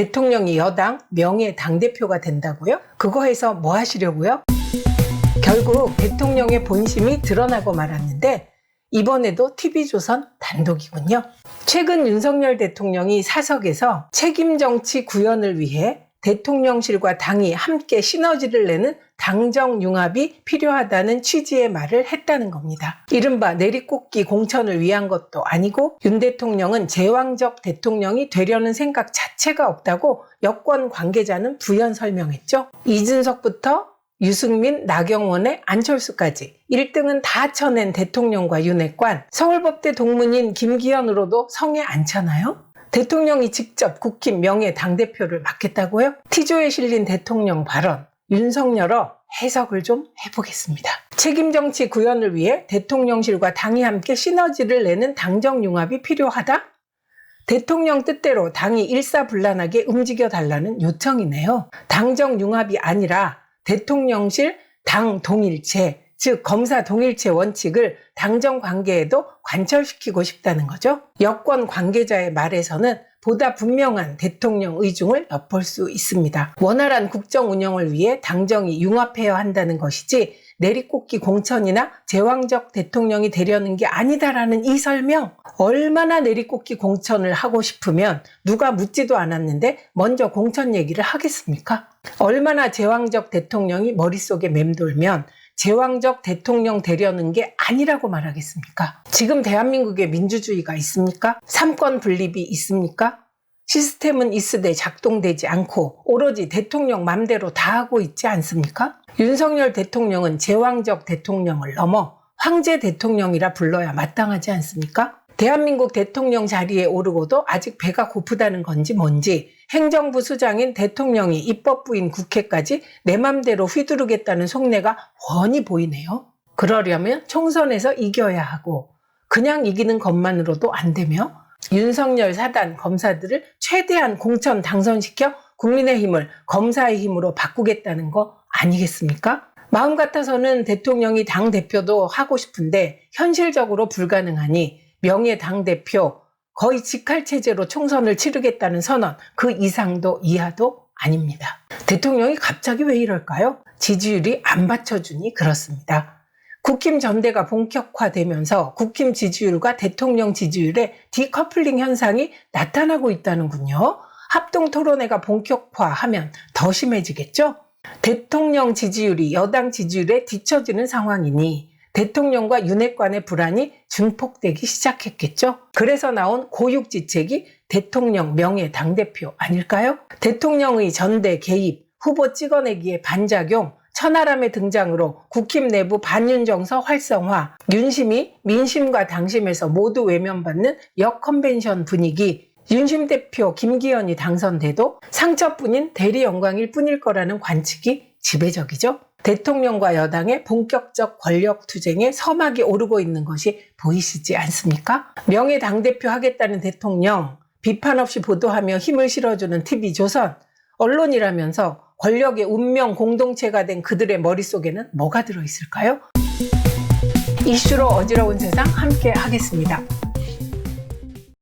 대통령이 여당 명예 당대표가 된다고요? 그거 해서 뭐 하시려고요? 결국 대통령의 본심이 드러나고 말았는데 이번에도 TV조선 단독이군요. 최근 윤석열 대통령이 사석에서 책임 정치 구현을 위해 대통령실과 당이 함께 시너지를 내는 당정 융합이 필요하다는 취지의 말을 했다는 겁니다. 이른바 내리꽂기 공천을 위한 것도 아니고 윤 대통령은 제왕적 대통령이 되려는 생각 자체가 없다고 여권 관계자는 부연 설명했죠. 이준석부터 유승민, 나경원의 안철수까지 1등은 다 쳐낸 대통령과 윤핵관 서울법대 동문인 김기현으로도 성에 앉잖아요. 대통령이 직접 국힘 명예 당대표를 맡겠다고요? 티조에 실린 대통령 발언 윤석열어 해석을 좀 해보겠습니다. 책임 정치 구현을 위해 대통령실과 당이 함께 시너지를 내는 당정 융합이 필요하다? 대통령 뜻대로 당이 일사불란하게 움직여 달라는 요청이네요. 당정 융합이 아니라 대통령실 당 동일체, 즉 검사 동일체 원칙을 당정 관계에도 관철시키고 싶다는 거죠. 여권 관계자의 말에서는 보다 분명한 대통령 의중을 엿볼 수 있습니다. 원활한 국정 운영을 위해 당정이 융합해야 한다는 것이지 내리꽂기 공천이나 제왕적 대통령이 되려는 게 아니다라는 이 설명 얼마나 내리꽂기 공천을 하고 싶으면 누가 묻지도 않았는데 먼저 공천 얘기를 하겠습니까? 얼마나 제왕적 대통령이 머릿속에 맴돌면 제왕적 대통령 되려는 게 아니라고 말하겠습니까? 지금 대한민국에 민주주의가 있습니까? 삼권 분립이 있습니까? 시스템은 있으되 작동되지 않고 오로지 대통령 맘대로 다 하고 있지 않습니까? 윤석열 대통령은 제왕적 대통령을 넘어 황제 대통령이라 불러야 마땅하지 않습니까? 대한민국 대통령 자리에 오르고도 아직 배가 고프다는 건지 뭔지 행정부 수장인 대통령이 입법부인 국회까지 내 맘대로 휘두르겠다는 속내가 훤히 보이네요. 그러려면 총선에서 이겨야 하고 그냥 이기는 것만으로도 안 되며 윤석열 사단 검사들을 최대한 공천 당선시켜 국민의 힘을 검사의 힘으로 바꾸겠다는 거 아니겠습니까? 마음 같아서는 대통령이 당대표도 하고 싶은데 현실적으로 불가능하니 명예 당대표 거의 직할체제로 총선을 치르겠다는 선언 그 이상도 이하도 아닙니다. 대통령이 갑자기 왜 이럴까요? 지지율이 안 받쳐주니 그렇습니다. 국힘 전대가 본격화되면서 국힘 지지율과 대통령 지지율의 디커플링 현상이 나타나고 있다는군요. 합동 토론회가 본격화하면 더 심해지겠죠? 대통령 지지율이 여당 지지율에 뒤처지는 상황이니 대통령과 윤핵관의 불안이 증폭되기 시작했겠죠? 그래서 나온 고육지책이 대통령 명예 당대표 아닐까요? 대통령의 전대 개입, 후보 찍어내기의 반작용, 천하람의 등장으로 국힘 내부 반윤정서 활성화, 윤심이 민심과 당심에서 모두 외면받는 역컨벤션 분위기, 윤심 대표 김기현이 당선돼도 상처뿐인 대리 영광일 뿐일 거라는 관측이 지배적이죠. 대통령과 여당의 본격적 권력 투쟁에 서막이 오르고 있는 것이 보이시지 않습니까? 명예 당대표 하겠다는 대통령, 비판 없이 보도하며 힘을 실어주는 TV조선, 언론이라면서 권력의 운명 공동체가 된 그들의 머릿속에는 뭐가 들어있을까요? 이슈로 어지러운 세상 함께 하겠습니다.